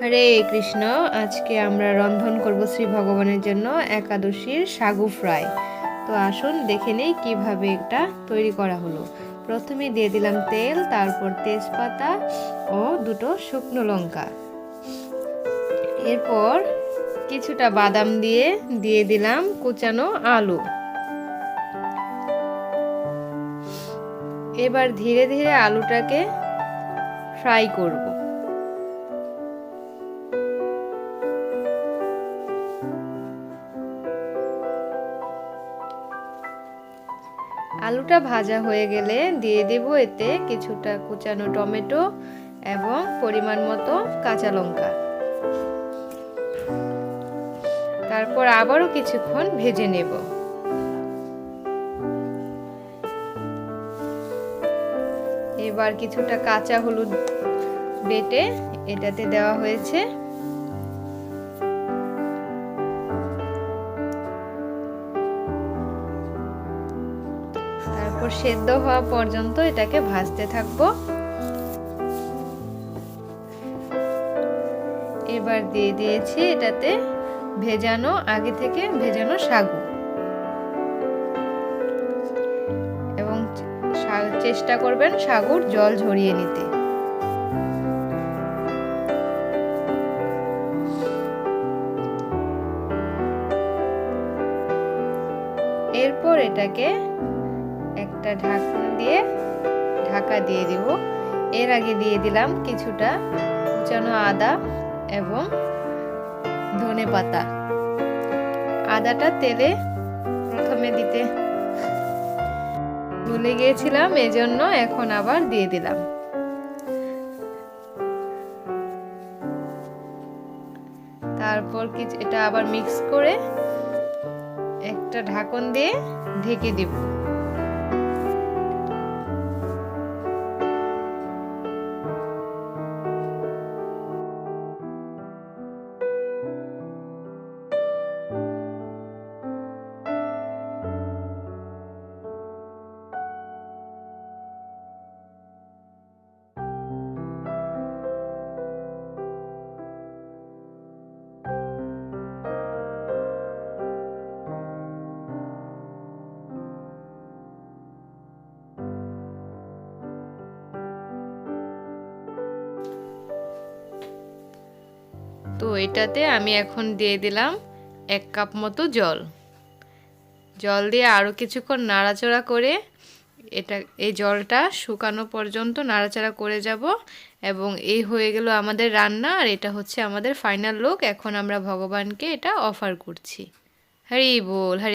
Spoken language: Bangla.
হরে কৃষ্ণ, আজকে আমরা রন্ধন করব শ্রী ভগবানের জন্য একাদশীর সাগু ফ্রাই। তো আসুন দেখে নেই কীভাবে এটা তৈরি করা হলো। প্রথমে দিয়ে দিলাম তেল, তারপর তেজপাতা ও দুটো শুকনো লঙ্কা। এরপর কিছুটা বাদাম দিয়ে দিয়ে দিলাম কুচানো আলু। এবার ধীরে ধীরে আলুটাকে ফ্রাই করব। আলুটা ভাজা হয়ে গেলে দিয়ে দেব এতে কিছুটা কুচানো টমেটো এবং পরিমাণ মতো কাঁচা লঙ্কা। তারপর আবারও কিছুক্ষণ ভেজে নেব। এবার কিছুটা কাঁচা হলুদ বেটে এটাতে দেওয়া হয়েছে। তারপর সেদ্ধ হওয়া পর্যন্ত এটাকে ভাজতে থাকব। এবার দিয়ে দিয়েছি এটাতে ভেজানো, আগে থেকে ভেজানো সাগু এবং চেষ্টা করবেন সাগুর জল ঝরিয়ে নিতে। এরপর এটাকে একটা ঢাকনা দিয়ে ঢাকা দিয়ে দিব। এর আগে দিয়ে দিলাম কিছুটা কুচানো আদা এবং ধনে পাতা। আদাটা তেলে প্রথমে দিতে ভুলে গিয়েছিলাম, এজন্য এখন আবার দিয়ে দিলাম। তারপর কিছু এটা আবার মিক্স করে একটা ঢাকন দিয়ে ঢেকে দিব। তো এটাতে আমি এখন দিয়ে দিলাম এক কাপ মতো জল। জল দিয়ে আরও কিছুক্ষণ নাড়াচড়া করে এটা, এই জলটা শুকানো পর্যন্ত নাড়াচাড়া করে যাব এবং এই হয়ে গেল আমাদের রান্না আর এটা হচ্ছে আমাদের ফাইনাল লোক এখন আমরা ভগবানকে এটা অফার করছি। হরি বল, হরি